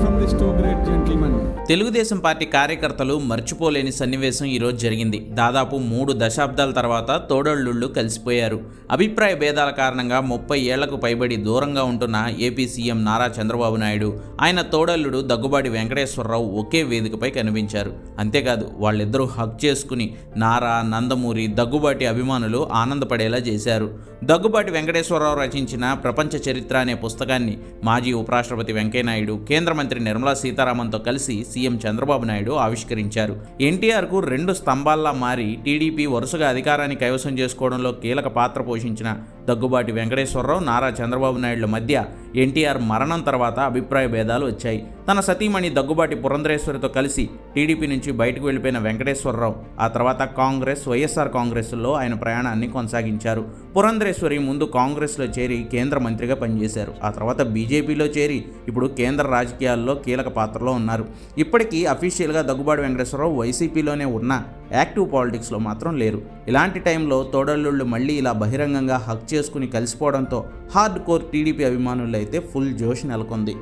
from this door. Telugu Desam party కార్యకర్తలు మర్చిపోలేని సన్నివేశం ఈరోజు జరిగింది. దాదాపు మూడు దశాబ్దాల తర్వాత తోడళ్ళుళ్ళు కలిసిపోయారు. అభిప్రాయ భేదాల కారణంగా ముప్పై ఏళ్ళకు పైబడి దూరంగా ఉంటున్న ఏపీ సీఎం నారా చంద్రబాబు నాయుడు ఆయన తోడల్లుడు దగ్గుబాటి వెంకటేశ్వరరావు ఒకే వేదికపై కనిపించారు. అంతేకాదు వాళ్ళిద్దరూ హక్ చేసుకుని నారా నందమూరి దగ్గుబాటి అభిమానులు ఆనందపడేలా చేశారు. దగ్గుబాటి వెంకటేశ్వరరావు రచించిన ప్రపంచ చరిత్ర అనే పుస్తకాన్ని మాజీ ఉపరాష్ట్రపతి వెంకయ్యనాయుడు కేంద్ర మంత్రి నిర్మలా సీతారామన్తో కలిసి సీఎం చంద్రబాబు నాయుడు ఆవిష్కరించారు. ఎన్టీఆర్కు రెండు స్తంభాల్లా మారి టీడీపీ వరుసగా అధికారాన్ని కైవసం చేసుకోవడంలో కీలక పాత్ర పోషించిన దగ్గుబాటి వెంకటేశ్వరరావు నారా చంద్రబాబు నాయుడుల మధ్య ఎన్టీఆర్ మరణం తర్వాత అభిప్రాయ భేదాలు వచ్చాయి. తన సతీమణి దగ్గుబాటి పురంధరేశ్వరితో కలిసి టీడీపీ నుంచి బయటకు వెళ్ళిపోయిన వెంకటేశ్వరరావు ఆ తర్వాత కాంగ్రెస్ వైఎస్ఆర్ కాంగ్రెస్లో ఆయన ప్రయాణాన్ని కొనసాగించారు. పురంధరేశ్వరి ముందు కాంగ్రెస్లో చేరి కేంద్ర మంత్రిగా పనిచేశారు. ఆ తర్వాత బీజేపీలో చేరి ఇప్పుడు కేంద్ర రాజకీయాల్లో కీలక పాత్రలో ఉన్నారు. ఇప్పటికీ అఫీషియల్గా దగ్గుబాటి వెంకటేశ్వరరావు వైసీపీలోనే ఉన్న యాక్టివ్ పాలిటిక్స్లో మాత్రం లేరు. ఇలాంటి టైంలో తోడల్లుళ్ళు మళ్ళీ ఇలా బహిరంగంగా హక్ చేసుకుని కలిసిపోవడంతో హార్డ్ కోర్ టీడీపీ అభిమానులైతే ఫుల్ జోష్ నెలకొంది.